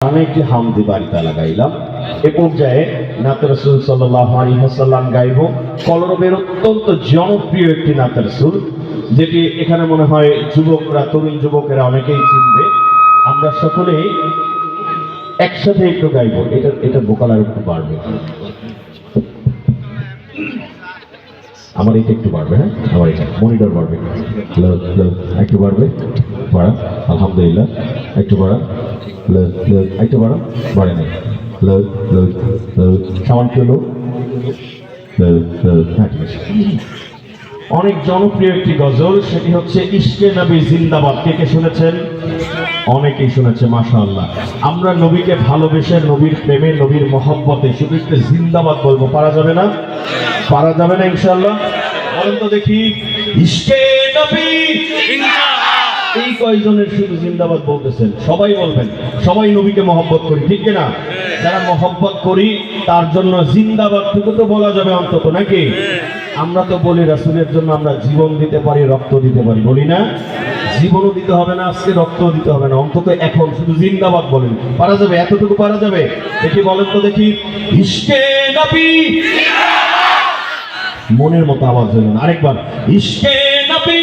আমি একটি হামদি বাড়িতে লাগাইলাম। এ পর্যায়ে নাত রসুল সাল্লাহ হাসাল্লাম গাইব, কলরবের অত্যন্ত জনপ্রিয় একটি নাত রসুল, যেটি এখানে মনে হয় যুবকরা, তরুণ যুবকেরা অনেকেই চিনবে। আমরা সকলেই একসাথে একটু গাইব। এটা এটা বোকাল আর একটু বাড়বে। আমার এটা একটু বাড়বে হ্যাঁ? আমার এটা, মনিটর বাড়বে। একটু বাড়বে। বাড়া, আলহামদুলিল্লাহ, একটু বাড়া। একটু বাড়া সামান্য হ্যাঁ অনেক জনপ্রিয় একটি গজল, সেটি হচ্ছে ইশকে নবী জিন্দাবাদ। কে কে শুনেছেন? অনেকেই শুনেছে, মাশাআল্লাহ। আমরা নবীকে ভালোবেসে, নবীর প্রেমে, নবীর মহব্বতে শুধু জিন্দাবাদ বলব। পারা যাবে না? পারা যাবে না ইনশাল্লাহ বলেন তো দেখি। ইশকে নবী এই কয়জনের শুধু জিন্দাবাদ বলতেছেন? সবাই বলবেন, সবাই নবীকে মহব্বত করি, ঠিক না যারা মহব্বত করি, তার জন্য জিন্দাবাদ টুকু তো বলা যাবে অন্তত, নাকি? আমরা তো বলি রাসুলের জন্য আমরা জীবন দিতে পারি, রক্ত দিতে পারি, বলি না? জীবনও দিতে হবে না, আজকে রক্ত দিতে হবে না, অন্তত এখন শুধু জিন্দাবাদ বলেন। পারা যাবে? এতটুকু পারা যাবে? দেখি বলেন তো দেখি। মনের মতো আওয়াজ হলেন আরেকবার, ইশকে নবী!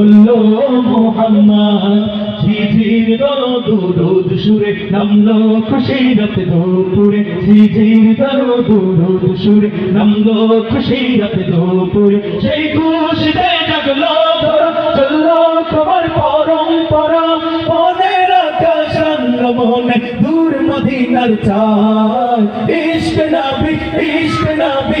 বলল মোহাম্মদ, ঝিঝির দল দুরুদ সুরে নামলো খুশিরত দুপুরে ঝিঝির দল দুরুদ সুরে নামলো খুশিরত দুপুরে সেই খুশিতে জাগলো ধরো, চলল তোমার পরম্পরা মনের আকাশ মনে দূর মদিনার চাই ইশক নবী ইশক নবী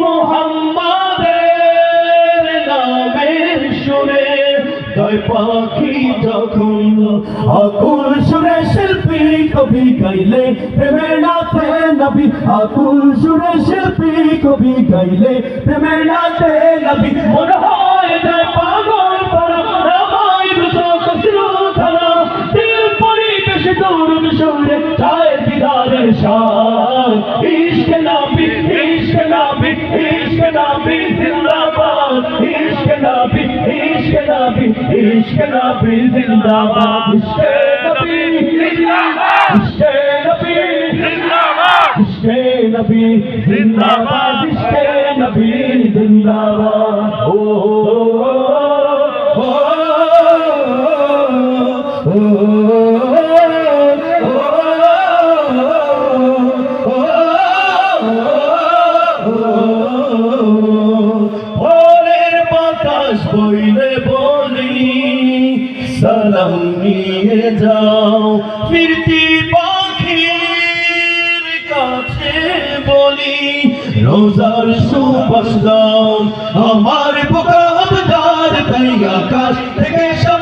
মোহাম্মদের নামের সুরে দয় পাখি যখন আকুল সুরে শিল্পী কবি গাইলে, প্রেমের নাতে নবী আকুল সুরে শিল্পী কবি গাইলে, প্রেমের নাতে নবী মনে ইশক নবী জিন্দাবাদ ইশক নবী ইশক নবী ইশক নবী জিন্দাবাদ ইশক নবী জিন্দাবাদ ইশক নবী জিন্দাবাদ ইশক নবী জিন্দাবাদ ইশক নবী জিন্দাবাদ ও ও ও ভোরের রোজার সুবাস দাও আমার পোকা আবদার তাই আকাশ থেকে সান্ত্বনা